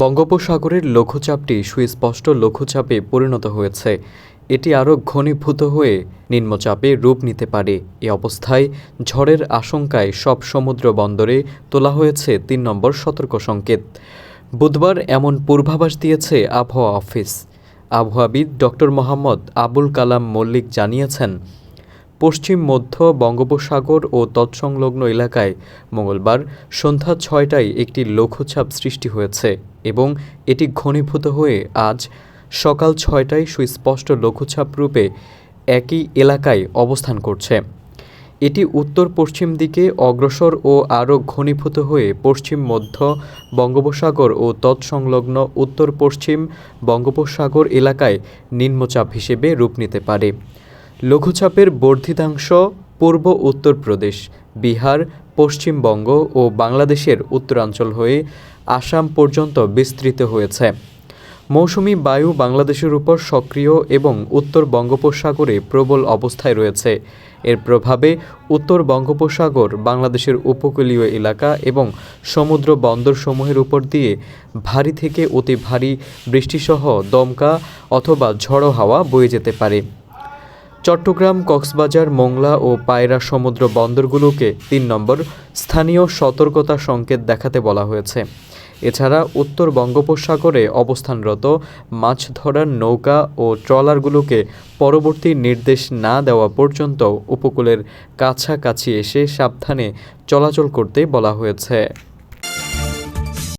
বঙ্গোপসাগরের লঘুচাপটি সুস্পষ্ট লঘুচাপে পরিণত হয়েছে। এটি আরও ঘনীভূত হয়ে নিম্নচাপে রূপ নিতে পারে। এ অবস্থায় ঝড়ের আশঙ্কায় সব সমুদ্র বন্দরে তোলা হয়েছে তিন নম্বর সতর্ক সংকেত। বুধবার এমন পূর্বাভাস দিয়েছে আবহাওয়া অফিস। আবহাওয়াবিদ ডক্টর মোহাম্মদ আবুল কালাম মল্লিক জানিয়েছেন, পশ্চিম, মধ্য বঙ্গোপসাগর ও তৎসংলগ্ন এলাকায় মঙ্গলবার সন্ধ্যা ছয়টায় একটি লঘুচাপ সৃষ্টি হয়েছে। এবং এটি ঘনীভূত হয়ে আজ সকাল ছয়টায় সুস্পষ্ট লঘুচাপ রূপে একই এলাকায় অবস্থান করছে। এটি উত্তর পশ্চিম দিকে অগ্রসর ও আরও ঘনীভূত হয়ে পশ্চিম, মধ্য বঙ্গোপসাগর ও তৎসংলগ্ন উত্তর পশ্চিম বঙ্গোপসাগর এলাকায় নিম্নচাপ হিসেবে রূপ নিতে পারে। লঘুচাপের বর্ধিতাংশ পূর্ব উত্তরপ্রদেশ। বিহার, পশ্চিমবঙ্গ ও বাংলাদেশের উত্তরাঞ্চল হয়ে আসাম পর্যন্ত বিস্তৃত হয়েছে। মৌসুমি বায়ু বাংলাদেশের উপর সক্রিয় এবং উত্তর বঙ্গোপসাগরে প্রবল অবস্থায় রয়েছে। এর প্রভাবে উত্তর বঙ্গোপসাগর বাংলাদেশের উপকূলীয় এলাকা এবং সমুদ্র বন্দরসমূহের উপর দিয়ে ভারী থেকে অতি ভারী বৃষ্টিসহ দমকা অথবা ঝড়ো হাওয়া বয়ে যেতে পারে। চট্টগ্রাম, কক্সবাজার, মোংলা ও পায়রা সমুদ্র বন্দরগুলোকে তিন নম্বর স্থানীয় সতর্কতা সংকেত দেখাতে বলা হয়েছে। এছাড়া উত্তর বঙ্গোপসাগরে অবস্থানরত মাছ ধরার নৌকা ও ট্রলারগুলোকে পরবর্তী নির্দেশ না দেওয়া পর্যন্ত উপকূলের কাছাকাছি এসে সাবধানে চলাচল করতে বলা হয়েছে।